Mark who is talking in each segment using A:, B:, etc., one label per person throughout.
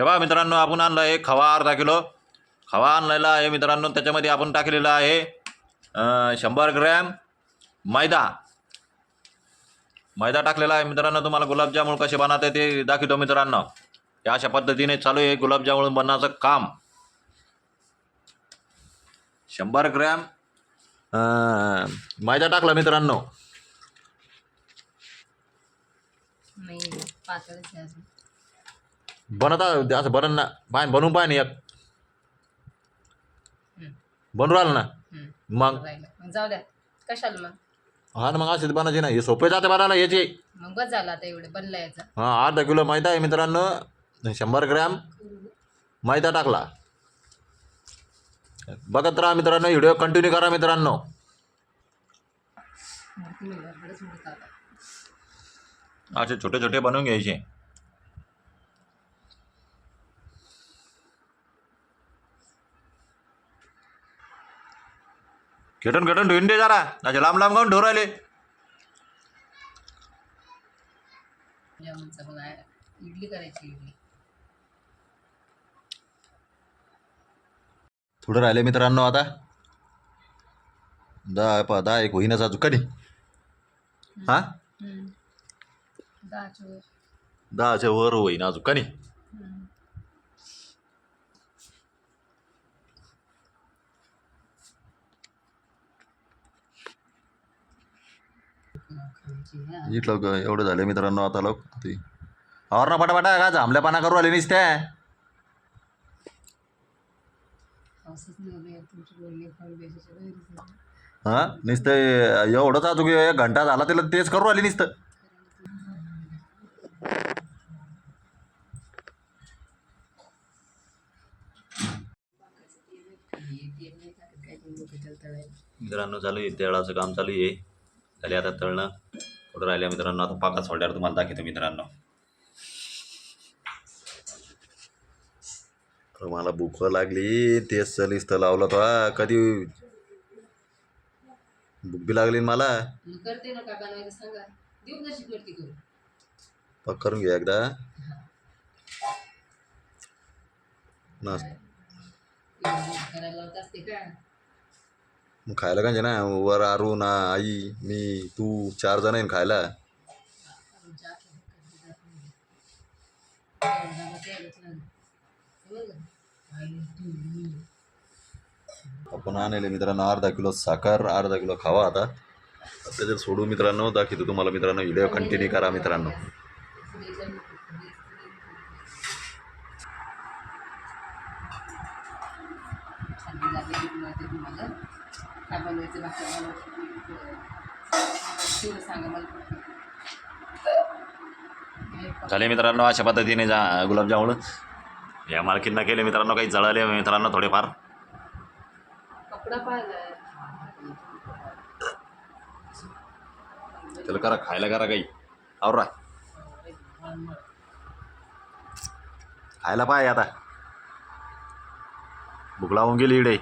A: हे बघा मित्रांनो आपण आणलं आहे खवा अर्धा किलो. खवा आणलेला आहे मित्रांनो त्याच्यामध्ये आपण टाकलेला आहे शंभर ग्रॅम मैदा. मैदा टाकलेला आहे मित्रांनो तुम्हाला गुलाबजामुन कसे बनवते ते दाखवतो मित्रांनो. या अशा पद्धतीने चालू आहे गुलाबजामुन बनवायचं काम. शंभर ग्रॅम मैदा टाकला मित्रांनो
B: नाही पातळच आहे अजून
A: बनवता असं बनन ना. पाय बनवून पाय ना एक. बनवून राहिलं ना. मग?
B: राहिलं. जाऊ द्या. कशाला मग?
A: हा ना मग बनायचे ना हे सोपे जाते बनायला याचे.
B: मग बस झाला आता एवढे. बनला याचा.
A: हां अर्धा किलो मैदा आहे मित्रांनो. शंभर ग्रॅम मैदा टाकला. बघत राहा मित्रांनो व्हिडिओ कंटिन्यू करा मित्रांनो. असे छोटे छोटे बनवून घ्यायचे. खेटून खेटून ठेवून दे जरा. असे लांब लांब काऊन ठेवून राहिले.
B: जामुनचा बघा इडली करायची इडली.
A: थोडं राहिले मित्रांनो आता. दहा प दहा एक होईनच अजून कधी? हां?
B: हम्म. दहाच्या वर.
A: दहाच्या वर होईन अजून कधी
B: हम्म.
A: इथलं एवढं झालं मित्रांनो आता लोक ते. और ना पटापटा का जांभल्या पाना करू आले नुसत्या. हां? नुसतं एवढंच अजून एक घंटा झाला त्याला तेच करू आले नुसतं.
B: तेल.
A: मित्रांनो चालू आहे तळाचं काम चालू आहे. झाले आता तळणं. थोडं राहिलं मित्रांनो? आता पाकात सोडल्यावर तुम्हाला दाखवतो मित्रांनो. तर मला भूक लागली. तेच नुसतं लावलं तो हा. कधी? भूक बी लागली मला.
B: करते ना काका सांगा. देऊ
A: पक करून घ्या एकदा. नास
B: करायला
A: मग खायला काय ना वर अरुण आई मी तू चार जण आहे ना खायला. आपण आणले मित्रांनो अर्धा किलो साखर अर्धा किलो खावा आता. त्याच्यात सोडू मित्रांनो दाखवतो तुम्हाला मित्रांनो व्हिडिओ कंटिन्यू करा मित्रांनो.
B: जाते तुम्हाला काय बनवायचं सांगा मला
A: झाले मित्रांनो अशा पद्धतीने जा गुलाबजामुन. या मालकींना केले मित्रांनो काही जळाले मित्रांनो थोडेफार.
B: कपडा
A: त्याला करा खायला करा काही. आवरा. खायला पाय आता. भूक लावून गेली इडे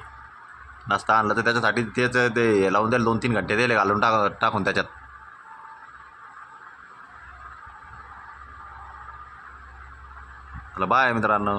A: नाश्ता आणला तर त्याच्यासाठी तेच ते लावून द्यायला दोन तीन घंटे दिले घालून टाक टाकून त्याच्यात. चला बाय मित्रांनो.